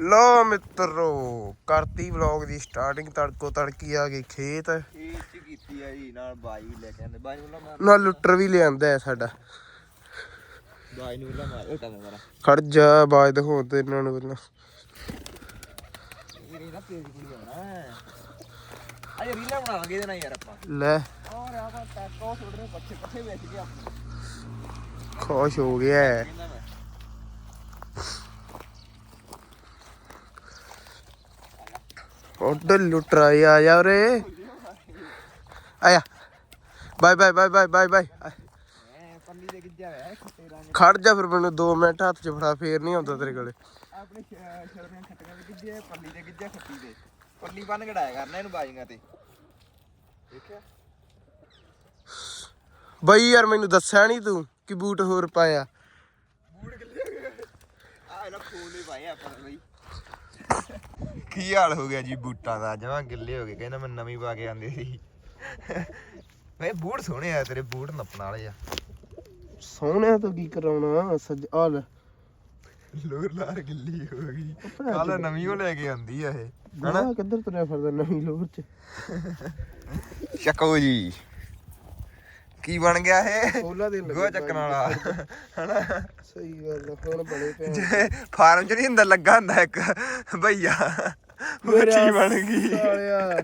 ਲੋ ਮਿੱਤਰੋ ਕਰਤੀ ਵਲੌਗ ਦੀ ਸਟਾਰਟਿੰਗ ਤੜਕੋ ਤੜਕੀ ਆ ਗਈ ਖੇਤ। ਇਹ ਚ ਕੀਤੀ ਆ ਜੀ ਨਾਲ ਬਾਈ ਵੀ ਲੈ ਕੇ ਆਂਦੇ ਬਾਈ ਨੂੰ ਲਾ ਮਾਰ। ਨਾਲ ਲੁੱਟਰ ਵੀ ਲਿਆਂਦਾ ਹੈ ਸਾਡਾ। ਬਾਈ ਨੂੰ ਲਾ ਮਾਰ ਉਹ ਤਾਂ ਮੇਰਾ। ਖੜ ਜਾ ਬਾਜ ਦਿਖਾਉਣ ਤੇ ਇਹਨਾਂ ਨੂੰ ਪਹਿਲਾਂ। ਇਹ ਨਾ ਤੇਜ਼ ਕੁੜੀ ਆਉਣਾ ਅਜੇ ਰੀਲਾ ਬਣਾਵਾਂਗੇ ਇਹਦੇ ਨਾਲ ਯਾਰ ਆਪਾਂ। ਲੈ। ਔਰ ਆਪਾਂ ਟੈਕੋ ਛੋੜ ਰਹੇ ਪੱਛੇ ਪੱਛੇ ਵੇਚ ਕੇ ਆਪਾਂ ਖੁਸ਼ ਹੋ ਗਿਆ। ਕਹਿੰਦਾ ਮੈਂ ਉੱਧਰ ਲੁੱਟਰ ਆਇਆ ਆ ਜਾ ਉਰੇ। ਆਇਆ। Bye bye bye bye bye bye. ਦੇ ਹੋਇਆ ਖੜ ਜਾ ਫਿਰ ਮੈਨੂੰ 2 ਮਿੰਟ ਹੱਥ 'ਚ ਫੜਾ ਫੇਰ ਨਹੀਂ ਆਉਂਦਾ ਤੇਰੇ ਕੋਲੇ। ਆਪਣੇ ਸ਼ਰਮੀਆਂ ਖੱਟੀਆਂ ਦੇ ਗਿੱਜੇ ਪੱਲੀ ਦੇ ਗਿੱਜਾ ਖੱਟੀ ਦੇ। ਪੱਲੀ ਬੰਨ ਕਢਾਇਆ ਕਰਨਾ ਇਹਨੂੰ ਬਾਜੀਆਂ ਤੇ। ਦੇਖਿਆ? ਬਈ ਯਾਰ ਮੈਨੂੰ ਦੱਸਿਆ ਨਹੀਂ ਤੂੰ ਕਿ ਬੂਟ ਹੋਰ ਪਾਇਆ। ਕਿੱਲੇ? ਆ ਇਹਦਾ ਫੋਨ ਹੀ ਪਾਇਆ ਆਪਾਂ ਬਈ। ਕੀ ਹਾਲ ਹੋ ਗਿਆ ਜੀ ਬੂਟਾਂ ਦਾ? ਜਮਾਂ ਗਿੱਲੇ ਹੋ ਗਏ ਕਹਿੰਦਾ ਮੈਂ ਨਵੀਂ ਪਾ ਕੇ ਆਂਦੇ ਸੀ। ਵੇ ਬੂਟ ਸੋਹਣੇ ਆ ਤੇਰੇ ਬੂਟ ਨੱਪਣ ਵਾਲੇ ਆ। ਸੋਹਣਿਆ ਤੋਂ ਕੀ ਕਰਾਉਣਾ ਸੱਜ ਆ ਲੈ। ਲੋਰ ਲਾਰ ਗਿੱਲੀ ਹੋ ਗਈ। ਕੱਲ ਨਵੀਂ ਉਹ ਲੈ ਕੇ ਆਂਦੀ ਆ ਇਹ ਹਣਾ ਕਿੱਧਰ ਤੁਰਿਆ ਫਿਰਦਾ ਨਵੀਂ ਲੋਰ 'ਚ? ਚੱਕੋ ਜੀ। ਕੀ ਬਣ ਗਿਆ ਇਹ? ਕੋਲਾ ਦੇ ਗੋ ਚੱਕਣ ਵਾਲਾ। ਹਨਾ? ਸਹੀ ਗੱਲ ਆ, ਹੁਣ ਪਏ ਜੇ ਫਾਰਮ ਚ ਨਹੀਂ ਹੁੰਦਾ ਲੱਗਾ ਹੁੰਦਾ ਇੱਕ। ਭਈਆ ਮੱਛੀ ਬਣ ਗਈ? ਸਾਲਿਆ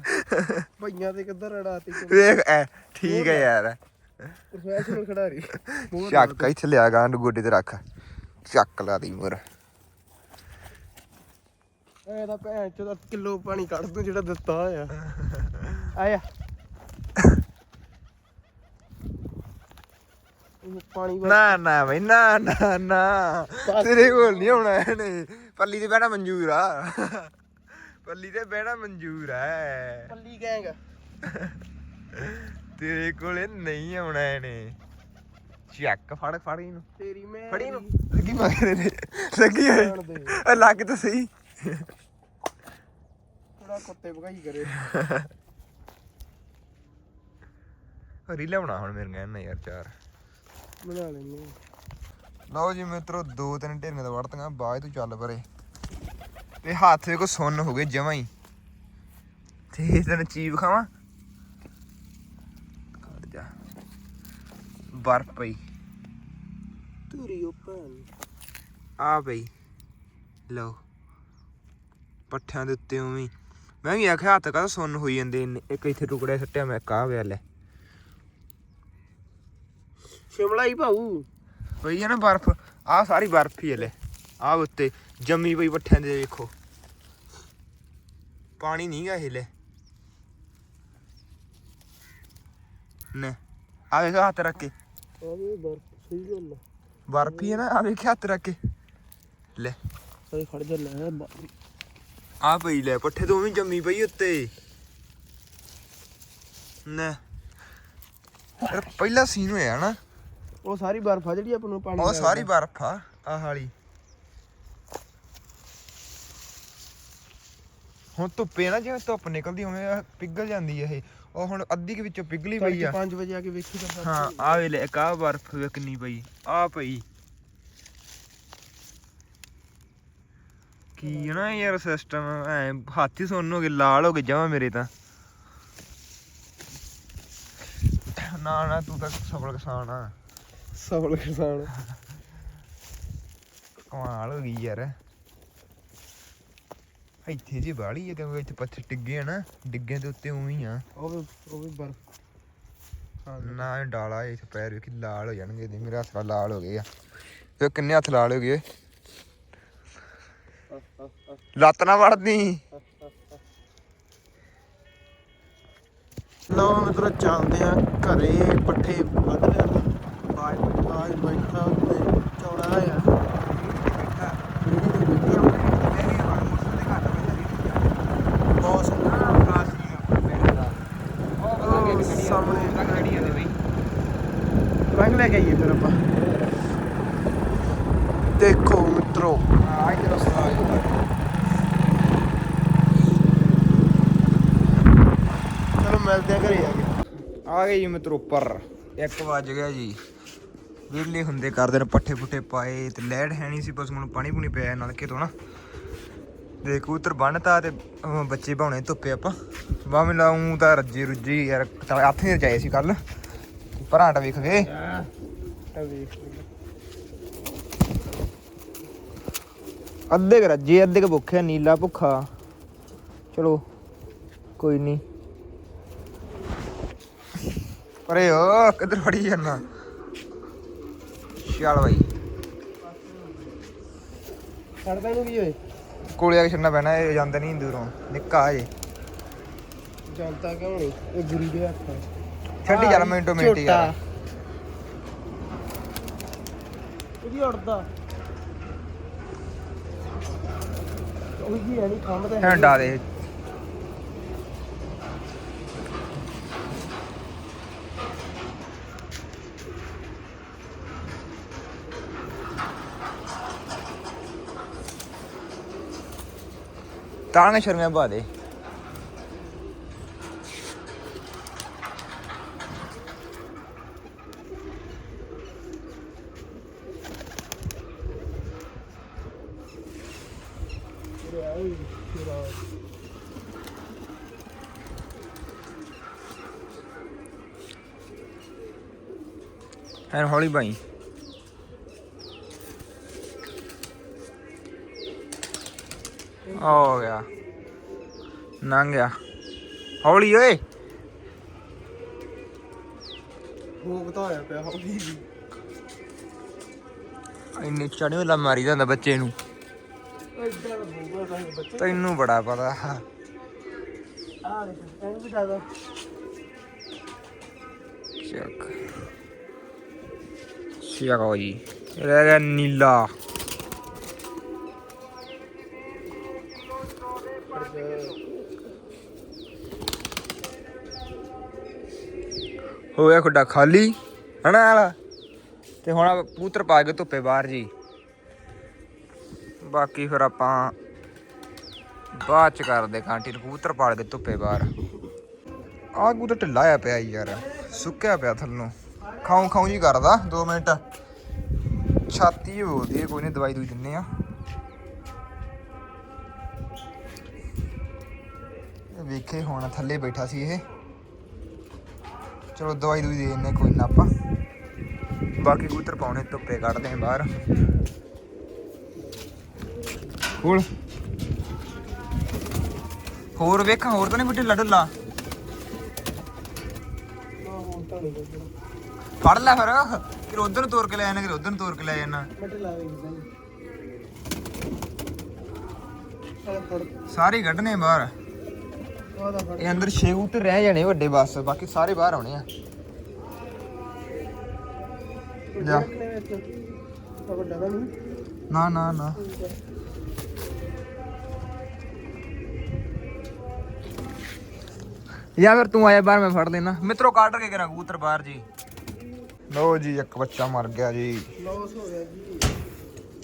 ਭਈਆਂ ਤੇ ਕਿੱਧਰ ਅੜਾਤੀ ਵੇਖ ਐ ਠੀਕ ਹੈ ਯਾਰ। ਪ੍ਰੋਫੈਸ਼ਨਲ ਖਿਡਾਰੀ। ਚੱਕ ਇੱਥੇ ਲਿਆ ਗਾਂ ਨੂੰ ਗੋਡੇ ਤੇ ਰੱਖ। ਚੱਕ ਲਾ ਦੀ ਮੁਰ। ਐ ਤਾਂ ਭੈਣ ਚੋਂ ਦਾ ਕਿਲੋ ਪਾਣੀ ਕੱਢ ਦੂੰ ਜਿਹੜਾ ਦਿੱਤਾ ਹੋਇਆ। ਆਇਆ ਉਹ ਪਾਣੀ ਨਾ ਨਾ ਬਈ ਨਾ ਨਾ ਨਾ। ਤੇਰੇ ਕੋਲ ਨਹੀਂ ਆਉਣਾ ਇਹਨੇ। ਪੱਲੀ ਤੇ ਬਹਿਣਾ ਮਨਜ਼ੂਰ ਆ। ਪੱਲੀ ਤੇ ਬਹਿਣਾ ਮਨਜ਼ੂਰ ਆ। ਪੱਲੀ ਗੈਂਗ। ਤੇਰੇ ਕੋਲੇ ਨਹੀਂ ਆਉਣਾ ਇਹਨੇ। ਚੱਕ ਫੜ ਫੜ ਇਹਨੂੰ। ਤੇਰੀ ਮੈਂ ਫੜੀ ਨੂੰ ਲੱਗੀ ਮਗਰੇ ਤੇ ਲੱਗੀ ਹੋਏ ਦੇ। ਲੱਗ ਤਾਂ ਸਹੀ। ਥੋੜਾ ਕੁੱਤੇ ਭਗਾਈ ਕਰੇ। ਹਰੀ ਲਿਆਉਣਾ ਹੁਣ ਮੇਰੇ ਕਹਿੰਦਾ ਯਾਰ ਚਾਰ। ਬਣਾ ਲਓ ਜੀ ਮਿੱਤਰੋ ਦੋ ਤਿੰਨ ਢੇਰੀਆਂ ਦਾ ਵੜਤੀਆਂ ਬਾਅਦ ਤੂੰ ਚੱਲ ਪਰੇ। ਤੇ ਹੱਥ ਵੇਖੋ ਸੁੰਨ ਹੋ ਗਏ ਜਮਾਂ ਹੀ। ਤੇ ਤੈਨੂੰ ਚੀਜ਼ ਖਾਵਾਂ? ਕੱਢ ਜਾ। ਬਰਫ ਪਈ। ਤੂਰੀ ਓਪਨ ਆ ਪਈ। ਲਓ। ਪੱਠਿਆਂ ਦੇ ਉੱਤੇ ਉਵੇਂ ਮੈਂ ਵੀ ਆਖਿਆ ਹੱਥ ਕਾ ਸੁੰਨ ਹੋਈ ਜਾਂਦੇ। ਇੱਕ ਇੱਥੇ ਟੁਕੜੇ ਸੱਟਿਆ ਮੈਂ ਕਾ ਲੈ। ਸ਼ਿਮਲਾ ਹੀ ਭਾਊ। ਪਈ ਆ ਨਾ ਬਰਫ ਆ ਸਾਰੀ ਬਰਫ ਹੀ ਹੈ ਲੈ। ਆ ਉੱਤੇ ਜੰਮੀ ਪਈ ਪੱਠਿਆਂ ਦੇ ਵੇਖੋ ਪਾਣੀ ਨਹੀਂ ਗਾ ਇਹ ਲੈ। ਨੇ ਆ ਵੇਖ ਹੱਥ ਰੱਖ ਕੇ। ਆ ਵੀ ਬਰਫ ਸਹੀ ਗੱਲ ਆ। ਬਰਫ ਹੀ ਹੈ ਨਾ ਆ ਵੇਖ ਹੱਥ ਰੱਖ ਕੇ। ਲੈ। ਅਰੇ ਖੜ ਜਾ ਲੈ ਆ ਪਈ ਲੈ ਪੱਠੇ ਤੋਂ ਵੀ ਜੰਮੀ ਪਈ ਉੱਤੇ। ਨੇ ਯਾਰ ਪਹਿਲਾ ਸੀਨ ਹੋਇਆ ਨਾ। ਉਹ ਸਾਰੀ ਬਰਫ ਆ ਜਿਹੜੀ ਆਪਾਂ ਨੂੰ ਪਾਣੀ ਉਹ ਲੱਗਦਾ। ਸਾਰੀ ਬਰਫ ਆ ਆਹ ਵਾਲੀ। ਹੁਣ ਧੁੱਪੇ ਨਾ ਜਿਵੇਂ ਧੁੱਪ ਨਿਕਲਦੀ ਉਵੇਂ ਆਹ ਪਿਘਲ ਜਾਂਦੀ ਆ ਇਹ। ਉਹ ਹੁਣ ਅੱਧੀ ਕੁ ਵਿੱਚੋਂ ਪਿਘਲੀ ਪਈ ਆ। 5 ਵਜੇ ਆ ਕੇ ਵੇਖੀ ਤਾਂ ਬਰਫ ਹਾਂ ਆ ਵੇਲੇ ਇੱਕ ਆ ਬਰਫ ਵੇ ਕਿੰਨੀ ਪਈ ਆ ਪਈ। ਕੀ ਨਾ ਯਾਰ ਸਿਸਟਮ ਐ ਹੱਥ ਹੀ ਸੁੰਨ ਹੋ ਗਏ ਲਾਲ ਹੋ ਗਏ ਜਮਾ ਮੇਰੇ ਤਾਂ। ਨਾ ਨਾ ਤੂੰ ਤਾਂ ਸਫਲ ਕਿਸਾਨ ਆ। ਸਫਲ ਕਿਸਾਨ। ਕਮਾਲ ਹੋ ਗਈ ਯਾਰ। ਇੱਥੇ ਜੀ ਬਾੜੀ ਹੈ ਕਿਉਂਕਿ ਇੱਥੇ ਪੱਥਰ ਡਿੱਗੇ ਆ ਨਾ ਡਿੱਗੇ ਦੇ ਉੱਤੇ ਉਵੇਂ ਹੀ ਆ। ਉਹ ਵੀ ਉਹ ਵੀ ਬਰਫ ਹਾਂ ਨਾ ਇਹ ਡਾਲਾ ਇੱਥੇ ਪੈਰ ਵੇਖੀ ਲਾਲ ਹੋ ਜਾਣਗੇ ਦੇ ਮੇਰੇ ਹੱਥ ਲਾਲ ਹੋ ਗਏ ਆ। ਇਹ ਕਿੰਨੇ ਹੱਥ ਲਾਲ ਹੋ ਗਏ ਲੱਤ ਨਾ ਵੜਦੀ। ਲੋ ਮਿੱਤਰੋ ਚੱਲਦੇ ਆ ਘਰੇ ਪੱਠੇ ਵੱਢ ਲਿਆ ਬਾਜ ਬਾਜ ਬੈਠਾ ਉੱਤੇ ਚੌੜਾ ਆ ਬੌਸ ਸਾਹਮਣੇ ਰੰਗ ਲੈ ਕੇ ਆਈਏ ਫਿਰ ਆਪਾਂ ਦੇਖੋ ਮਿੱਤਰੋ ਘਰੇ ਆ ਕੇ ਆ ਗਏ ਜੀ ਮਿੱਤਰ ਉੱਪਰ। 1 ਵਜ ਗਿਆ ਜੀ। ਵਿਹਲੇ ਹੁੰਦੇ ਕਰਦੇ ਨੇ ਪੱਠੇ ਪੁੱਠੇ ਪਾਏ ਤੇ ਲੈੜ ਹੈ ਨਹੀਂ ਸੀ ਬਸ ਹੁਣ ਪਾਣੀ ਪੂਣੀ ਪਿਆ ਨਲਕੇ ਤੋਂ ਨਾ। ਦੇ ਕਬੂਤਰ ਬੰਨਤਾ ਤੇ ਬੱਚੇ ਪਾਉਣੇ ਧੁੱਪੇ ਆਪਾਂ। ਬਾਵੇਂ ਲਾਉਂ ਤਾਂ ਰੱਜੀ ਰੁੱਜੀ ਯਾਰ ਹੱਥ ਨਹੀਂ ਰਜਾਏ ਸੀ ਕੱਲ ਭਰਾਂਟ ਵੇਖ ਗਏ ਅੱਧੇ ਕੁ ਰੱਜੇ ਅੱਧੇ ਕੁ ਭੁੱਖੇ ਨੀਲਾ ਭੁੱਖਾ। ਚਲੋ ਕੋਈ ਨਹੀਂ। ਪਰੇ ਓ ਕਿੱਧਰ ਫੜੀ ਜਾਨਾ ਚੱਲ ਬਾਈ। ਛੱਡਦਾ ਨੂੰ ਕੀ ਹੋਏ ਕੋਲੇ ਆ ਕੇ ਛੱਡਣਾ ਪੈਣਾ ਇਹ ਜਾਂਦੇ ਨਹੀਂ ਦੂਰੋਂ। ਨਿੱਕਾ ਜੇ ਜਲਦਾ ਕਿਉਂ ਨਹੀਂ? ਇਹ ਗੁਰੀ ਦੇ ਹੱਥ ਆ। ਛੱਡੀ ਚੱਲ ਮਿੰਟੋ ਮਿੰਟ। ਯਾਰ। ਇਹਦੀ ਉੜਦਾ। ਉਹ ਜੀ ਹੈ ਨਹੀਂ ਖੰਭ ਤਾਂ ਹੈਂਡਾ ਦੇ। ਤਾਂਗੇ ਸ਼ਰਮਿਆ ਬਾ ਦੇ। ਐਨ ਹੌਲੀ ਬਾਈ ਹੋ ਗਿਆ। ਨੰਗ ਗਿਆ। ਹੌਲੀ ਓਏ। ਭੋਗ ਤਾਂ ਹੋਇਆ ਪਿਆ ਹੌਲੀ ਜੀ। ਇੰਨੇ ਚੜਿਓ ਲਾ ਮਾਰੀ ਜਾਂਦਾ ਬੱਚੇ ਨੂੰ। ਐਡਾ ਭੋਗਾ ਤਾਂ ਇਹ ਬੱਚੇ ਤੈਨੂੰ ਬੜਾ ਪਤਾ। ਆ ਦੇਖ ਇਹਨੂੰ ਵੀ ਜ਼ਿਆਦਾ। ਚੱਕ। ਸ਼ਿਆਕੋ ਜੀ। ਰਹਿ ਗਿਆ ਨੀਲਾ। ਹੋ ਗਿਆ ਖੁੱਡਾ ਖਾਲੀ, ਹਨਾ ਵਾਲਾ ਤੇ ਹੁਣ ਆਪਾਂ ਕਬੂਤਰ ਪਾ ਕੇ ਧੁੱਪੇ ਬਾਹਰ ਜੀ। ਬਾਕੀ ਫਿਰ ਆਪਾਂ ਬਾਅਦ ਚ ਕਰਦੇ ਕਾਂਟੀ ਨੂੰ, ਕਬੂਤਰ ਪਾਲ ਕੇ ਧੁੱਪੇ ਬਾਹਰ। ਆਹ ਕਬੂਤਰ ਢਿੱਲਾ ਆ ਪਿਆ ਯਾਰ, ਸੁੱਕਿਆ ਪਿਆ ਥੱਲੋਂ। ਖਾਉ ਖਾਉ ਜੀ ਕਰਦਾ 2 ਮਿੰਟ। ਛਾਤੀ ਬੋਲਦੀ ਕੋਈ ਨਹੀਂ ਦਵਾਈ ਦੂਈ ਦਿੰਨੇ ਆ। ਵੇਖੇ ਹੁਣ ਥੱਲੇ ਬੈਠਾ ਸੀ ਇਹ। ਚਲੋ ਦਵਾਈ ਦੂਈ ਦੇ ਦਿੰਨੇ ਕੋਈ ਨਾ ਆਪਾਂ। ਬਾਕੀ ਕਬੂਤਰ ਪਾਉਣੇ, ਧੁੱਪੇ ਕੱਢਦੇ ਆ ਬਾਹਰ। ਹੋਰ ਹੋਰ ਵੇਖਾਂ, ਹੋਰ ਤਾਂ ਨਹੀਂ ਬੁੱਢੇ ਲੱਡਲਾ ਫੜ ਲੈ ਫਿਰ। ਫਿਰ ਉਧਰ ਨੂੰ ਤੋਰ ਕੇ ਲੈ ਜਾਣਾ, ਫਿਰ ਉਧਰ ਨੂੰ ਤੋਰ ਕੇ ਲੈ ਜਾਣਾ। ਸਾਰੇ ਕੱਢਨੇ ਬਾਹਰ। ਇਹ ਅੰਦਰ ਛੇ ਕਬੂਤਰ ਰਹਿ ਜਾਣੇ ਵੱਡੇ ਬਸ, ਬਾਕੀ ਸਾਰੇ ਬਾਹਰ ਆਉਣੇ ਆ। ਜਾ। ਰੱਖਣੇ ਵਿੱਚ ਆ ਵੱਡਾ ਤਾਂ ਨਹੀਂ ਨਾ ਨਾ ਨਾ। ਜਾਂ ਫਿਰ ਤੂੰ ਆਇਆ ਬਾਹਰ, ਮੈਂ ਫੜ ਲੈਣਾ ਮਿੱਤਰੋ, ਕੱਢ ਕੇ ਕਰਾਂ ਕਬੂਤਰ ਬਾਹਰ ਜੀ। ਲੋ ਜੀ, ਇੱਕ ਬੱਚਾ ਮਰ ਗਿਆ ਜੀ। ਲੋਸ ਹੋ ਗਿਆ ਜੀ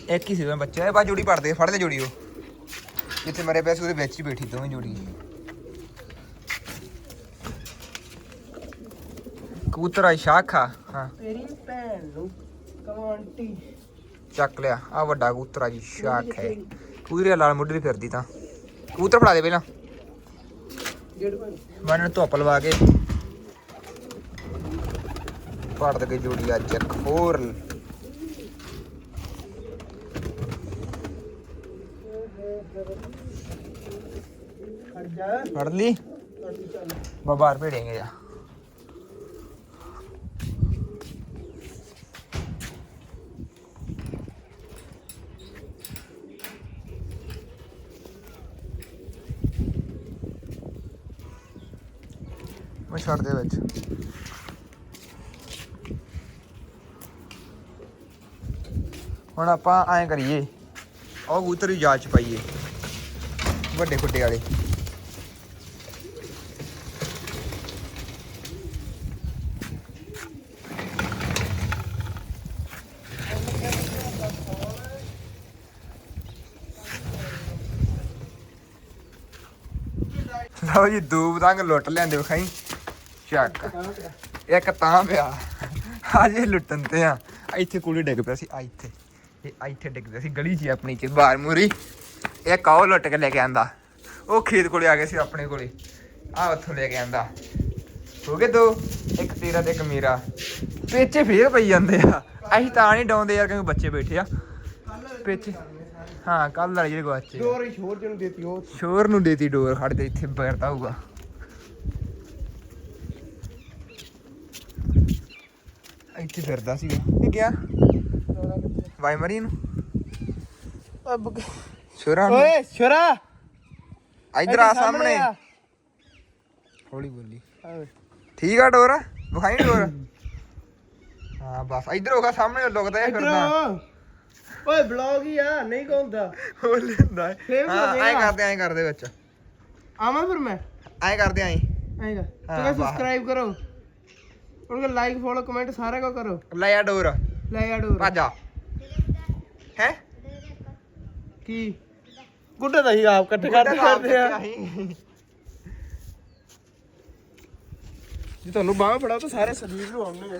ਇੱਕ ਹੀ ਸੀਗਾ ਬੱਚਾ, ਇਹ ਬਾ ਜੋੜੀ ਪੜਦੇ ਫੜ ਲੈ ਜੋੜੀ ਉਹ। ਜਿੱਥੇ ਮਰੇ ਪਿਆ ਸੀ, ਉਹਦੇ ਵਿੱਚ ਹੀ ਬੈਠੀ ਦੋਵੇਂ ਜੋੜੀ ਕਬੂਤਰ ਸ਼ਾਖਾ ਹਾਂ। ਤੇਰੀ ਭੈਣ ਨੂੰ ਕਮਾਂਟੀ ਚੱਕ ਲਿਆ। ਆ ਵੱਡਾ ਕਬੂਤਰ ਜੀ ਸ਼ਾਖ ਹੈ। ਕਬੂਤਰ ਲਾਲ ਮੁੱਢੀ ਫਿਰਦੀ ਤਾਂ। ਕਬੂਤਰ ਫੜਾ ਦੇ ਪਹਿਲਾਂ। ਮੈਂ ਇਹਨਾਂ ਧੁੱਪ ਲਵਾ ਕੇ। ਪੜ ਦੇ ਜੋੜੀ ਅੱਜ ਇੱਕ ਹੋਰ। ਫੜ ਲਈ। ਤੁਹਾਡੀ ਚੱਲ। ਬਾ ਬਾਹਰ ਭੇੜेंगे ਜਾ ਮੈਂ ਛੱਡ ਦੇ ਵਿੱਚ। ਹੁਣ ਆਪਾਂ ਐਂ ਕਰੀਏ ਉਹ ਕਬੂਤਰ ਹੀ ਜਾਲ ਪਾਈਏ, ਵੱਡੇ ਖੁੱਡੇ ਵਾਲੇ। ਲਓ ਜੀ, ਦੋ ਪਤੰਗ ਲੁੱਟ ਲਿਆਂਦੇ ਵਿਖਾਈ। ਚੱਕ ਇੱਕ ਤਾਂ ਪਿਆ। ਅਜੇ ਲੁੱਟਣ ਤੇ ਆ। ਇੱਥੇ ਕੋਲੇ ਡਿੱਗ ਪਿਆ ਸੀ ਆ ਇੱਥੇ। ਇਹ ਆ ਇੱਥੇ ਡਿੱਗ ਪਿਆ ਸੀ ਗਲੀ 'ਚ ਹੀ ਆਪਣੀ ਚ ਬਾਹਰ ਮੂਰੀ। ਇਹ ਕਾਹ ਲੁੱਟ ਕੇ ਲੈ ਕੇ ਆਂਦਾ। ਉਹ ਖੇਤ ਕੋਲੇ ਆ ਗਏ ਸੀ ਆਪਣੇ ਕੋਲੇ। ਆ ਉੱਥੋਂ ਲੈ ਕੇ ਆਂਦਾ। ਹੋ ਗਏ ਦੋ ਇੱਕ ਤੇਰਾ ਤੇ ਇੱਕ ਮੇਰਾ। ਪੇਚੇ ਫੇਰ ਪਈ ਜਾਂਦੇ ਆ। ਅਸੀਂ ਤਾਂ ਨਹੀਂ ਡਾਉਂਦੇ ਯਾਰ ਕਿਉਂਕਿ ਬੱਚੇ ਬੈਠੇ ਆ। ਪੇਚੇ ਹਾਂ ਕੱਲ ਵਾਲੇ ਜਿਹੜੇ ਗਵਾਚੇ। ਡੋਰ ਹੀ ਸ਼ੋਰ ਜਣ ਦੇਤੀ ਉਹ। ਸ਼ੋਰ ਨੂੰ ਦੇਤੀ ਡੋਰ ਖੜ ਦੇ ਇੱਥੇ ਬੈਠਦਾ ਹੋਊਗਾ। ਇੱਥੇ ਫਿਰਦਾ ਸੀਗਾ ਇਹ। ਗਿਆ। ਵਾਈ ਮਰੀ ਨੂੰ ਸ਼ੋਰਾਂ ਓਏ ਸ਼ਰਾ। ਇਧਰ ਆ ਸਾਹਮਣੇ। ਹੌਲੀ ਬੋਲੀ। ਠੀਕ ਆ ਡੋਰ? ਵਿਖਾਈ ਡੋਰ? ਹਾਂ ਬਸ। ਇਧਰ ਹੋਗਾ ਸਾਹਮਣੇ ਲੁਕਦਾ ਜਾਂ ਫਿਰਦਾ? ਓਏ ਬਲੌਗ ਹੀ ਆ ਨਹੀਂ ਕਹੁੰਦਾ ਹੋ। ਲੈਂਦਾ ਹੈ। ਹਾਂ। ਐਂ ਕਰਦੇ ਐਂ ਕਰਦੇ ਵਿੱਚ। ਆਵਾਂ ਫਿਰ ਮੈਂ? ਐਂ ਕਰਦੇ ਐਂ। ਹਾਂ, ਬਾਹਰ। ਸਬਸਕ੍ਰਾਈਬ ਕਰੋ। ਉਹਨਾਂ ਦਾ ਲਾਈਕ ਫੋਲੋ ਕਮੈਂਟ ਸਾਰਾ ਕੁਝ ਕਰੋ। ਲੈ ਆ ਡੋਰ। ਲੈ ਆ ਡੋਰ। ਭੱਜ ਆ। ਹੈ? ਕੀ? ਗੁੱਡੇ ਹੀ ਆਪ ਇਕੱਠੇ ਕਰਦੇ ਕਰਦੇ ਆ। ਜੇ ਤੁਹਾਨੂੰ ਬਾਹ ਫੜਾ ਤਾਂ ਸਾਰੇ ਸਰੀਰ ਨੂੰ ਆਉਣਗੇ।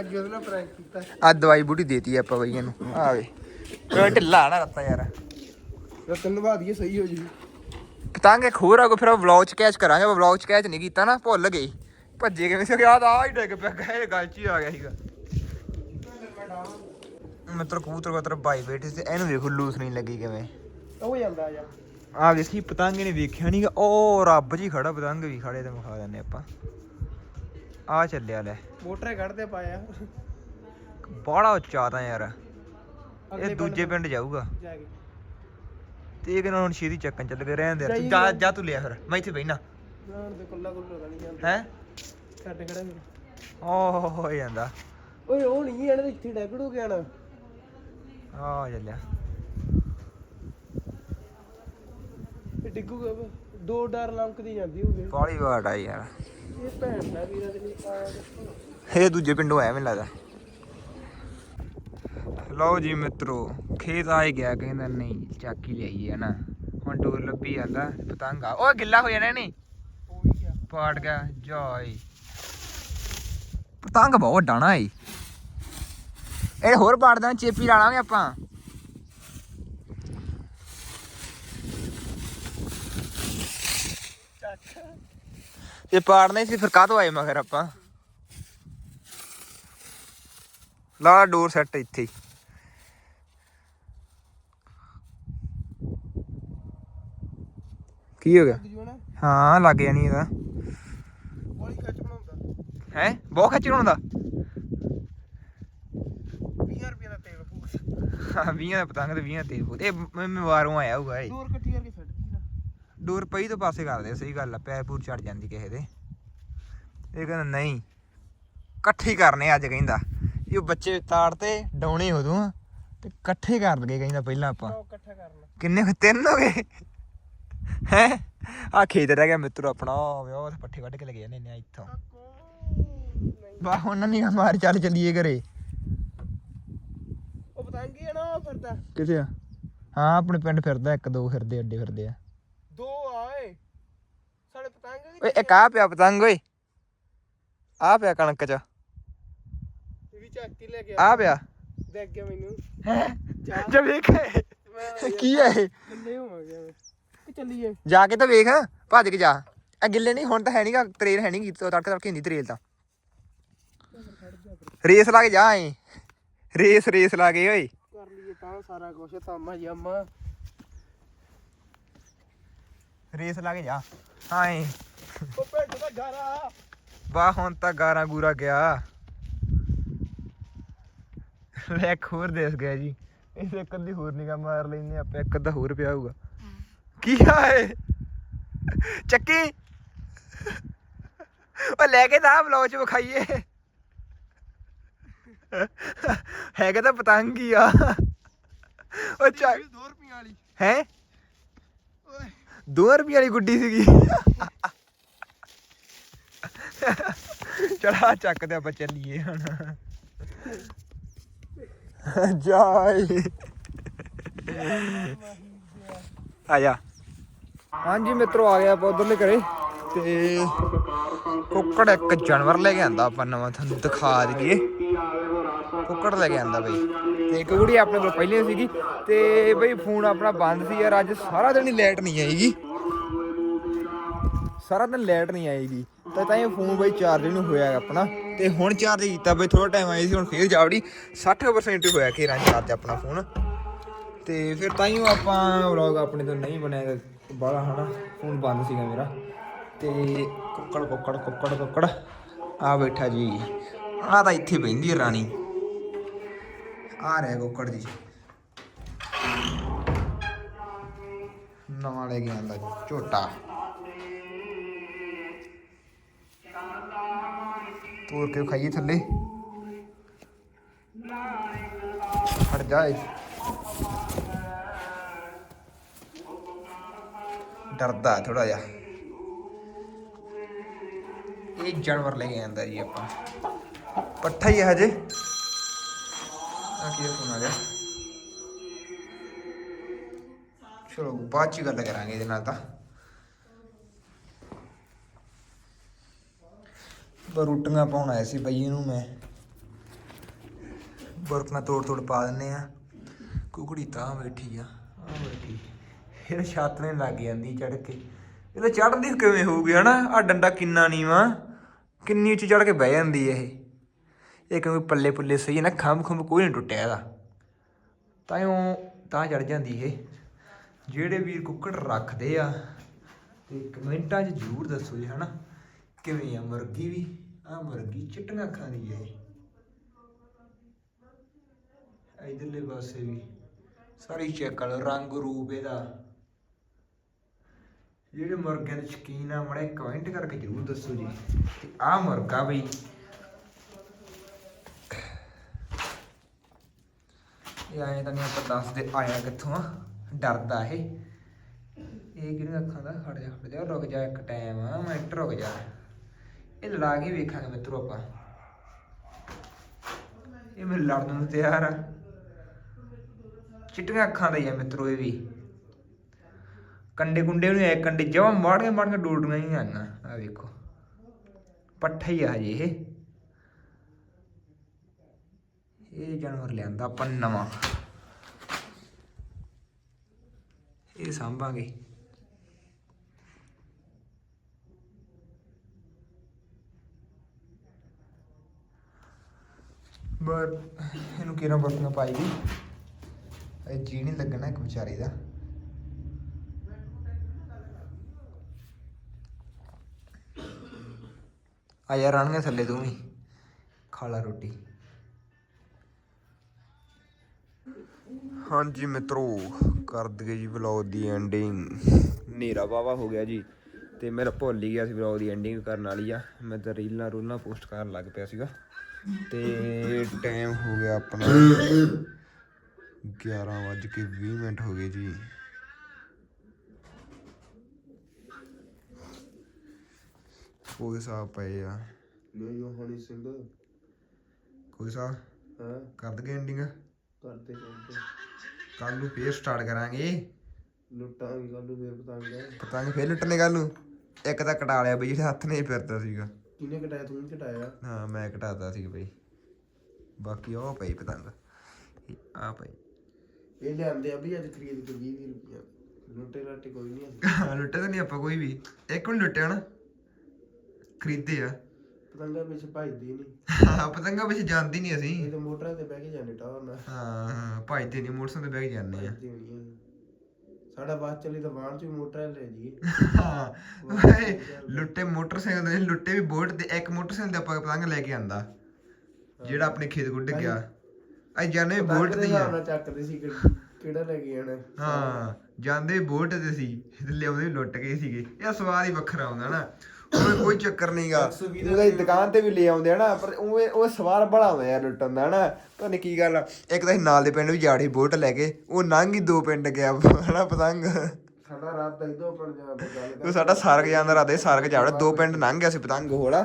ਅੱਗੇ ਉਹਨੇ ਪ੍ਰੈਂਕ ਕੀਤਾ। ਆ ਦਵਾਈ ਬੂਟੀ ਦੇਤੀ ਆਪਾਂ ਬਈਆਂ ਨੂੰ। ਆਵੇ ਉਹ ਢਿੱਲਾ ਨਾ ਰੱਤਾ ਯਾਰ। ਤਾਂ ਤੈਨੂੰ ਬਾਦ ਇਹ ਸਹੀ ਹੋ ਜੀ। ਪਤੰਗ ਇੱਕ ਹੋਰ ਆ ਕੋ ਫਿਰ ਵਲੌਗ ਚ ਕੈਚ ਕਰਾਂਗੇ। ਵਲੌਗ ਚ ਕੈਚ ਨਹੀਂ ਕੀਤਾ ਨਾ ਭੁੱਲ ਗਈ ਭੱਜੇ ਕਿਵੇਂ ਸੀ ਯਾਦ ਆ ਹੀ ਡਿੱਗ ਪਿਆ ਗਏ ਗੱਲ ਚ ਹੀ ਆ ਗਿਆ ਸੀਗਾ ਮਿੱਤਰ ਕਬੂਤਰ ਕਬੂਤਰ ਬਾਈ ਬੈਠੇ ਸੀ ਇਹਨੂੰ ਵੇਖੋ ਲੂਸ ਨਹੀਂ ਲੱਗੀ ਕਿਵੇਂ ਹੋ ਜਾਂਦਾ ਯਾਰ ਆ ਵੇਖੀ ਪਤੰਗ ਨੇ ਵੇਖਿਆ ਨਹੀਂਗਾ ਉਹ ਰੱਬ ਜੀ ਖੜਾ ਪਤੰਗ ਵੀ ਖੜੇ ਤੇ ਵਿਖਾ ਦਿੰਨੇ ਆਪਾਂ ਆ ਚੱਲਿਆ ਲੈ ਮੋਟਰੇ ਕੱਢਦੇ ਪਾਇਆ ਬੜਾ ਉੱਚਾ ਤਾਂ ਯਾਰ ਅਗਲੇ ਇਹ ਦੂਜੇ ਪਿੰਡ ਜਾਊਗਾ ਜਾ ਕੇ ਤੇ ਇਹ ਕਿਨਾਂ ਹੁਣ ਛੇਤੀ ਚੱਕਣ ਚੱਲ ਗਏ ਰਹਿਣ ਦੇ ਯਾਰ। ਜਾਈਏ ਜਾ ਨਾ। ਜਾ ਤੂੰ ਲਿਆ ਫਿਰ ਮੈਂ ਇੱਥੇ ਬਹਿਣਾ ਨਾ ਤੇ ਕੁੱਲਾ ਕੁੱਲਾ ਨਹੀਂ ਜਾਂਦਾ ਹੈ ਛੱਡ ਖੜਾ ਫਿਰ ਓਹ ਹੋ ਜਾਂਦਾ। ਓਏ ਉਹ ਨਹੀਂ ਇਹਨੇ ਤਾਂ ਇੱਥੇ ਡੈਗੜੂ ਗਿਆ ਨਾ ਆ ਚੱਲਿਆ। ਇਹ ਡਿੱਗੂਗਾ ਵਾ। ਦੋ ਡਰ ਲੰਕਦੀ ਜਾਂਦੀ ਹੋਵੇ ਬਾਲੀ ਵਾਟ ਆ ਯਾਰ। ਇਹ ਭੈਣ ਦਾ ਵੀਰਾ ਤੇ ਨਹੀਂ ਆਇਆ ਇਹ ਦੂਜੇ ਪਿੰਡੋਂ ਆਇਆ ਮੈਨੂੰ ਲੱਗਦਾ। ਲਓ ਜੀ ਮਿੱਤਰੋ ਖੇਤ ਆ ਹੀ ਗਿਆ ਕਹਿੰਦਾ ਨਹੀਂ ਚੱਕ ਹੀ ਲਈ ਹੈ ਨਾ। ਹੁਣ ਡੋਰ ਲੱਭੀ ਜਾਂਦਾ ਪਤੰਗ ਆ। ਓਏ ਗਿੱਲਾ ਹੋ ਜਾਣਾ ਨਹੀਂ ਪਾੜ ਗਿਆ ਜਾਈ ਪਤੰਗ ਬਹੁਤ ਵੱਡਾ ਨਾ ਏ ਇਹ ਹੋਰ ਪਾੜ ਦੇਣਾ ਚੇਪੀ ਲਾ ਲਾਂਗੇ ਆਪਾਂ। ਇਹ ਪਾੜਨੇ ਸੀ ਫਿਰ ਕਾਹਤੋਂ ਆਏ ਮਗਰ ਆਪਾਂ? ਲਾ ਡੋਰ ਸੈੱਟ ਇੱਥੇ ਹੀ। ਕੀ ਹੋ ਗਿਆ? ਹਾਂ ਲੱਗ ਜਾਣੀ ਇਹਦਾ। ਹੈ? ਬਹੁਤ ਖੱਚਰ ਹੁੰਦਾ 20 ਰੁਪਏ ਦਾ ਤੇਲ ਫੂਕ ਹਾਂ 20 ਦਾ ਪਤੰਗ ਤੇ 20 ਦਾ ਤੇਲ ਪੂਤ ਇਹ ਮੈਂ ਆਇਆ ਹੋਊਗਾ ਇਹ। ਦੂਰ ਇਕੱਠੀ ਕਰਕੇ ਛੱਡ ਦਿੱਤੀ ਨਾ। ਡੋਰ ਪਈ ਤੋਂ ਪਾਸੇ ਕਰਦੇ ਸਹੀ ਗੱਲ ਆ ਪੈਰ ਪੂਰ ਚੜ ਜਾਂਦੀ ਕਿਸੇ ਦੇ। ਇਹ ਕਹਿੰਦਾ ਨਹੀਂ ਇਕੱਠੇ ਕਰਨੇ ਅੱਜ ਕਹਿੰਦਾ। ਇਹ ਬੱਚੇ ਤਾੜ ਤੇ ਡਾਉਣੇ ਉਦੋਂ ਤੇ ਇਕੱਠੇ ਕਰ ਲਗੇ ਕਹਿੰਦਾ ਪਹਿਲਾਂ ਆਪਾਂ। ਕਿੰਨੇ ਕੁ? ਤਿੰਨ ਹੋ ਗਏ? ਹੈ? ਆ ਖੇਤ ਰਹਿ ਗਿਆ ਮਿੱਤਰ ਆਪਣਾ ਉਹ ਪੱਠੇ ਵੱਢ ਕੇ ਲੈ ਜਾਂਦੇ ਨੇ ਇੱਥੋਂ। ਬਾ ਹੁਣ ਨਹੀਂ ਮਾਰ ਚੱਲ ਚੱਲੀਏ ਘਰੇ। ਉਹ ਪਤੰਗ ਹੀ ਆ ਨਾ ਉਹ ਫਿਰਦਾ। ਕਿੱਥੇ ਆ? ਹਾਂ ਆਪਣੇ ਪਿੰਡ ਫਿਰਦਾ ਇੱਕ ਦੋ ਫਿਰਦੇ ਅੱਡੇ ਫਿਰਦੇ ਆ। ਦੋ ਆਏ ਸਾਡੇ ਪਤੰਗ ਓਏ ਇੱਕ ਆ ਪਿਆ ਪਤੰਗ ਓਏ। ਆ ਪਿਆ ਕਣਕ ਚ। ਵੀ ਵੀ ਚੱਕ ਕੇ ਲੈ ਗਿਆ ਆ। ਪਿਆ। ਦੇਖ ਗਿਆ ਮੈਨੂੰ। ਹੈ? ਚਾਹ ਜਾ ਵੇਖ। ਮੈਂ ਕੀ ਹੈ ਇਹ? ਥੱਲੇ ਹੋਵਾਂਗੇ ਮੈਂ ਕਿ ਚੱਲੀਏ? ਜਾ ਕੇ ਤਾਂ ਵੇਖ ਭੱਜ ਕੇ ਜਾ। ਆ ਗਿੱਲੇ ਨਹੀਂ ਹੁਣ ਤਾਂ ਹੈ ਨਹੀਂਗਾ ਤਰੇਲ ਹੈ ਨਹੀਂਗੀ ਤੜਕੇ ਤੜਕੇ ਨਹੀਂ ਤਰੇਲ ਤਾਂ। ਰੇਸ ਲਾ ਕੇ ਜਾ ਏ ਰੇਸ ਰੇਸ ਲਾ ਕੇ ਓਏ। ਕਰ ਲਈਏ ਤਾਂ ਸਾਰਾ ਕੁਝ ਤਾਮਾ ਯਾਮਾ ਰੇਸ ਲਾ ਕੇ ਜਾ। ਹਾਂ ਏ ਉਹ ਭੈਣ ਦਾ ਗਾਰਾ। ਵਾਹ ਹੁਣ ਤਾਂ ਗਾਰਾਂ ਗੂਰਾ ਗਿਆ। ਲੈ ਇੱਕ ਹੋਰ ਦੇਸ ਗਿਆ ਜੀ। ਇਸ ਇੱਕ ਅੱਧੀ ਹੋਰ ਨਿਗਾ ਮਾਰ ਲੈਨੇ ਆਪਾਂ ਇੱਕ ਅੱਧਾ ਹੋਰ ਪਿਆ ਹੋਊਗਾ। ਕੀ ਆਏ ਚੱਕੀ। ਉਹ ਲੈ ਕੇ ਤਾਂ ਬਲੌਗ ਚ ਵਿਖਾਈਏ। ਹੈਗਾ ਤਾਂ ਪਤੰਗ ਹੀ ਆ। ਉਹ ਚੱਕ 2 ਰੁਪਈਆਂ ਵਾਲੀ। ਹੈ? ਓਏ। 2 ਰੁਪਏ ਵਾਲੀ ਗੁੱਡੀ ਸੀਗੀ। ਚੜਾ ਚੱਕ ਤੇ ਆਪਾਂ ਚੱਲੀਏ ਹੁਣ। ਜਾਈ ਆ ਜਾ। ਹਾਂਜੀ ਮਿੱਤਰੋ ਆ ਗਿਆ ਆਪਾਂ ਉਧਰਲੇ ਘਰੇ। ਤੇ ਕੁੱਕੜ ਇੱਕ ਜਾਨਵਰ ਲੈ ਕੇ ਆਂਦਾ ਆਪਾਂ ਨਵਾਂ, ਤੁਹਾਨੂੰ ਦਿਖਾ ਦਈਏ। ਕੁੱਕੜ ਲੈ ਕੇ ਆਂਦਾ ਬਈ। ਤੇ ਕੁਕੜੀ ਆਪਣੇ ਕੋਲ ਪਹਿਲੇ ਸੀਗੀ ਤੇ ਬਈ ਫੋਨ ਆਪਣਾ ਬੰਦ ਸੀ ਯਾਰ, ਅੱਜ ਸਾਰਾ ਦਿਨ ਹੀ ਲਾਈਟ ਨਹੀਂ ਆਏਗੀ ਸਾਰਾ ਦਿਨ ਲਾਈਟ ਨਹੀਂ ਆਏਗੀ ਤਾਂ ਤਾਂ ਇਹ ਫੋਨ ਬਈ ਚਾਰਜ ਨੂੰ ਹੋਇਆ ਆਪਣਾ। ਤੇ ਹੁਣ ਚਾਰਜ ਕੀਤਾ ਬਈ ਥੋੜਾ ਟਾਈਮ ਆਇਆ ਸੀ, ਹੁਣ ਫੇਰ ਜਾਵੜੀ। 60% ਹੀ ਹੋਇਆ ਕਿ ਰਾਂ ਚਾਰਜ ਆਪਣਾ ਫੋਨ। ਤੇ ਫਿਰ ਤਾਂ ਹੀ ਆਪਾਂ ਵਲੌਗ ਆਪਣੇ ਤੋਂ ਨਹੀਂ ਬਣਿਆ, ਬਾਹਲਾ ਹਨਾ, ਫੋਨ ਬੰਦ ਸੀਗਾ ਮੇਰਾ। ਤੇ ਕੁੱਕੜ ਕੁੱਕੜ ਕੁੱਕੜ ਕੁੱਕੜ। ਆ ਬੈਠਾ ਜੀ। ਆ ਤਾਂ ਇੱਥੇ ਬੈੰਦੀ ਰਾਣੀ। ਆ ਰਿਹਾ ਕੁੱਕੜ ਜੀ। ਨਵਾਂ ਲੈ ਕੇ ਆਂਦਾ ਝੋਟਾ। ਤੋੜ ਕੇ ਖਾਈਏ ਥੱਲੇ। ਹਟ ਜਾਏ ਡਰਦਾ ਥੋੜਾ ਜਿਹਾ। ਇਹ ਜਾਨਵਰ ਲੈ ਕੇ ਆਂਦਾ ਜੀ ਆਪਾਂ। ਪੱਠਾ ਹੀ ਹੈ ਹਜੇ। ਆ ਕੀ ਫੋਨ ਆ ਗਿਆ? ਚਲੋ ਬਾਅਦ ਚ ਗੱਲ ਕਰਾਂਗੇ ਇਹਦੇ ਨਾਲ ਤਾਂ। ਬਰੂਟੀਆਂ ਪਾਉਣ ਆਇਆ ਸੀ ਬਈ ਇਹਨੂੰ ਮੈਂ। ਬਰਕਨਾ ਤੋੜ ਤੋੜ ਪਾ ਦਿੰਨੇ ਆ। ਕੁਕੜੀ ਤਾਂ ਬੈਠੀ ਆ। ਆ ਬੈਠੀ। ਇਹ ਛੱਤ ਨੇ ਲੱਗ ਜਾਂਦੀ ਚੜ ਕੇ। ਇਹ ਤਾਂ ਚੜਦੀ ਕਿਵੇਂ ਹੋਊਗੀ ਹਨਾ? ਆ ਡੰਡਾ ਕਿੰਨਾ ਨੀਵਾ। ਕਿੰਨੀ ਉੱਚੀ ਚੜ ਕੇ ਬਹਿ ਜਾਂਦੀ ਇਹ। ਇਹ ਕਿਉਂਕਿ ਪੱਲੇ ਪੁੱਲੇ ਸਹੀ ਹੈ ਨਾ, ਖੰਭ ਖੰਭ ਕੋਈ ਨਹੀਂ ਟੁੱਟਿਆ ਇਹਦਾ। ਤਾਂ ਉਹ ਤਾਂ ਚੜ ਜਾਂਦੀ ਇਹ। ਜਿਹੜੇ ਵੀਰ ਕੁੱਕੜ ਰੱਖਦੇ ਆ, ਤੇ ਕਮੈਂਟਾਂ 'ਚ ਜ਼ਰੂਰ ਦੱਸੋ ਜੀ, ਹਨਾ? ਕਿਵੇਂ ਆ ਮੁਰਗੀ ਵੀ? ਆ ਮੁਰਗੀ ਚਿੱਟੀਆਂ ਅੱਖਾਂ ਦੀ ਹੈ ਇਧਰਲੇ ਪਾਸੇ ਵੀ। ਸਾਰੀ ਚੈੱਕ ਕਰ ਰੰਗ ਰੂਪ ਇਹਦਾ। ਜਿਹੜੇ ਮੁਰਗਿਆਂ ਦੇ ਸ਼ਕੀਨ ਆ, ਮੜੇ ਕਮੈਂਟ ਕਰਕੇ ਜ਼ਰੂਰ ਦੱਸੋ ਜੀ। ਤੇ ਆ ਮੁਰਗਾ ਬਈ। ਇਹ ਆਏ ਤਾਂ ਨਹੀਂ ਆਪਾਂ ਦੱਸਦੇ ਆਇਆ ਕਿੱਥੋਂ ਆ। ਡਰਦਾ ਇਹ। ਇਹ ਕਿਹੜੀਆਂ ਅੱਖਾਂ ਦਾ? ਹਟ ਜਾ ਖੜ ਜਾ, ਰੁਕ ਜਾ ਇੱਕ ਟਾਈਮ ਆ ਮਿੰਟ ਰੁਕ ਜਾ। ਇਹ ਲੜਾ ਕੇ ਵੇਖਾਂਗੇ ਮਿੱਤਰੋ ਆਪਾਂ। ਇਹ ਮੇਰੇ ਲੜਨ ਨੂੰ ਤਿਆਰ ਆ। ਚਿੱਟੀਆਂ ਅੱਖਾਂ ਦਾ ਹੀ ਆ ਮਿੱਤਰੋ ਇਹ ਵੀ। ਕੰਡੇ ਕੁੰਡੇ ਨੂੰ ਐ ਕੰਡੇ ਜਵਾ ਮਾੜ ਕੇ ਮਾੜ ਹੀ ਆਣਾ ਆ ਵੇਖੋ। ਪੱਠਾ ਹੀ ਆ ਹਜੇ ਇਹ। ਇਹ ਜਾਨਵਰ ਲਿਆਂਦਾ ਆਪਾਂ ਨਵਾਂ। ਇਹ ਸਾਂਭਾਂਗੇ। ਬਰ, ਇਹਨੂੰ ਕਿਹੜਾ ਬਰਤਨ ਪਾਈ ਗਈ ਇਹ ਜੀ ਨਹੀਂ ਲੱਗਣਾ ਇੱਕ ਵਿਚਾਰੇ ਦਾ। ਆ ਯਾਰ ਆਣਗੇ ਥੱਲੇ ਤੂੰ ਵੀ। ਖਾ ਲਾ ਰੋਟੀ। ਹਾਂਜੀ ਮਿੱਤਰੋ, ਕਰ ਦਈਏ ਜੀ ਵਲੌਗ ਦੀ ਐਂਡਿੰਗ ਹਨੇਰਾ ਵਾਵਾ ਹੋ ਗਿਆ ਜੀ, ਤੇ ਮੇਰਾ ਭੁੱਲ ਹੀ ਗਿਆ ਸੀ ਵਲੌਗ ਦੀ ਐਂਡਿੰਗ ਕਰਨ ਵਾਲੀ ਆ। ਮੈਂ ਤਾਂ ਰੀਲਾਂ ਰੂਲਾਂ ਪੋਸਟ ਕਰਨ ਲੱਗ ਪਿਆ ਸੀਗਾ। ਤੇ ਟਾਈਮ ਹੋ ਗਿਆ ਆਪਣਾ 11 ਵੱਜ ਕੇ 20 ਮਿੰਟ ਹੋ ਗਏ ਜੀ। ਕੋਈ ਸਾਹ ਪਏ ਆ। ਨਹੀਂ ਉਹ ਹਣੀ ਸਿੰਘ। ਕੋਈ ਸਾਹ ਹਾਂ? ਕਰ ਦਗੇ ਐਂਡਿੰਗ ਕਰਦੇ ਕਰਦੇ। ਕੱਲ ਨੂੰ ਫੇਰ ਸਟਾਰਟ ਕਰਾਂਗੇ। ਲੁੱਟਾਂਗੇ ਕੱਲ ਨੂੰ ਫੇਰ ਪਤਾਂਗੇ। ਪਤੰਗ ਫੇਰ ਲੁੱਟਨੇ ਕੱਲ ਨੂੰ? ਇੱਕ ਤਾਂ ਕਟਾ ਲਿਆ ਬਈ ਜਿਹੜੇ ਹੱਥ ਨਹੀਂ ਫਿਰਦਾ ਸੀਗਾ। ਕਿਹਨੇ ਕਟਾਇਆ ਤੂੰ ਨੀ ਕਟਾਇਆ? ਹਾਂ ਮੈਂ ਘਟਾਤਾ ਸੀ ਬਈ। ਬਾਕੀ ਉਹ ਪਈ ਪਤੰਗ। ਆ ਪਈ ਇਹ ਲਿਆਂਦੇ ਆ ਵੀ ਅੱਜ ਖਰੀਦ ਕੇ 20 ਰੁਪਏ ਲੁੱਟੇ ਲਾਟੇ ਕੋਈ ਨਹੀਂ। ਲੁੱਟੇ ਤਾਂ ਨਹੀਂ ਆਪਾਂ ਕੋਈ ਵੀ। ਇੱਕ ਨੀ ਲੁੱਟਿਆ ਨਾ। ਖਰੀਦੇ ਆ। ਪਤੰਗਾ ਵਿੱਚ ਭਜਦੀ ਨਹੀਂ ਹਾਂ ਪਤੰਗਾ ਵਿੱਚ ਜਾਂਦੀ ਨਹੀਂ ਇਹ ਅਸੀਂ ਤਾਂ ਮੋਟਰਾਂ ਤੇ ਬਹਿ ਕੇ ਜਾਂਦੇ ਟਾਵਰ ਨਾਲ। ਹਾਂ ਹਾਂ ਭਜਦੇ ਨਹੀਂ ਮੋਟਰਸਾਈਕਲ ਤੇ ਬਹਿ ਕੇ ਜਾਂਦੇ ਆ। ਭਜਦੀ ਹੋਣੀ ਆ। ਸਾਡਾ ਬਾਸ ਚੱਲੀ ਤਾਂ ਬਾਹਰ ਚ ਵੀ ਮੋਟਰ ਲੈ ਜੀ ਹਾਂ ਓਏ, ਲੁੱਟੇ ਮੋਟਰਸਾਈਕਲ ਦੇ ਲੁੱਟੇ ਵੀ ਬੋਟ ਤੇ ਇੱਕ ਮੋਟਰਸਾਈਕਲ ਤੇ ਆਪਾਂ ਪਤੰਗ ਲੈ ਕੇ ਆਂਦਾ। ਜਿਹੜਾ ਆਪਣੇ ਖੇਤ ਗੁੱਡ ਗਿਆ। ਅਈ ਜਾਣੇ ਵੀ ਬੋਟ ਤੇ ਹੀ ਆ। ਨਾਲ ਚੱਕਦੇ ਸੀ ਕਿ- ਕਿਹੜਾ ਲੈ ਕੇ ਜਾਣਾ। ਹਾਂ ਜਾਂਦੇ ਬੋਟ ਤੇ ਸੀ ਤੇ ਲਿਆਉਂਦੇ ਵੀ ਲੁੱਟ ਗਏ ਸੀਗੇ। ਇਹ ਸਵਾਦ ਹੀ ਵੱਖਰਾ ਆਉਂਦਾ ਨਾ। ਉਹ ਕੋਈ ਚੱਕਰ ਨਹੀਂਗਾ ਉਹਦੀ ਦੁਕਾਨ ਤੇ ਵੀ ਲੈ ਆਉਂਦੇ ਆ ਨਾ ਪਰ ਉਹ ਉਹ ਸਵਾਦ ਬੜਾ ਯਾਰ ਲੁੱਟਣ ਦਾ ਨਾ ਪਤਾ ਨਹੀਂ ਕੀ ਗੱਲ ਇੱਕ ਤਾਂ ਅਸੀਂ ਨਾਲ ਦੇ ਪਿੰਡ ਵੀ ਜਾੜੀ ਬੋਟ ਲੈ ਕੇ ਉਹ ਨੰਗ ਹੀ ਦੋ ਪਿੰਡ ਗਿਆ ਹਨਾ ਪਤੰਗ। ਸਾਡਾ ਰਾਤ ਦਾ ਇਦੋਂ ਪੰਜਾਬ ਦੀ ਗੱਲ ਉਹ ਸਾਡਾ ਸਾਰਕ ਜਾਂਦਾ ਰਾਦੇ ਸਾਰਕ ਜਾਵੜਾ ਦੋ ਪਿੰਡ ਲੰਘ ਗਿਆ ਸੀ ਪਤੰਗ ਹੋਲਾ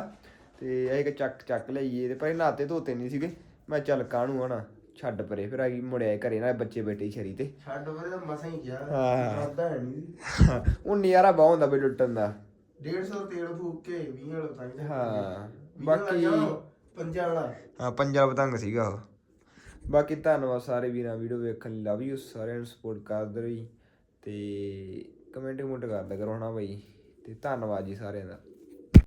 ਤੇ ਇਹ ਇੱਕ ਚੱਕ ਚੱਕ ਲਈਏ ਤੇ ਪਰ ਇਹ ਨਾਤੇ ਧੋਤੇ ਨਹੀਂ ਸੀਗੇ। ਮੈਂ ਚੱਲ ਕਾਹਨੂੰ ਹਨਾ ਛੱਡ ਪਰੇ ਫਿਰ ਆ ਗਈ ਮੁੜਿਆ ਘਰੇ ਨਾ ਬੱਚੇ ਬੈਠੇ ਸੀ ਛਰੀ ਤੇ। ਛੱਡ ਵਰੇ ਤਾਂ ਮਸਾਂ ਹੀ ਗਿਆ। ਹਾਂ। ਕਰਦਾ ਹੈ ਨਹੀਂ ਉਹ ਨਜ਼ਾਰਾ ਬਹੁਤ ਹੁੰਦਾ ਬਈ ਲੁੱਟਣ ਦਾ। 150 ਤੇਲ ਫੂਕ ਕੇ 20 ਵਾਲਾ ਪਤੰਗ ਹਾਂ, ਬਾਕੀ ਪੰਜਾ ਵਾਲਾ। ਹਾਂ ਪੰਜਾ ਪਤੰਗ ਸੀਗਾ ਉਹ। ਬਾਕੀ ਧੰਨਵਾਦ ਸਾਰੇ ਵੀਰਾਂ ਵੀਡੀਓ ਵੇਖਣ ਲਈ। ਲਵ ਯੂ ਸਾਰਿਆਂ ਨੂੰ ਸਪੋਰਟ ਕਰਦੇ ਰਹੀ ਤੇ ਕਮੈਂਟ ਕਮੈਂਟ ਕਰਦਾ ਕਰੋ ਹਨਾ ਬਾਈ। ਤੇ ਧੰਨਵਾਦ ਜੀ ਸਾਰਿਆਂ ਦਾ।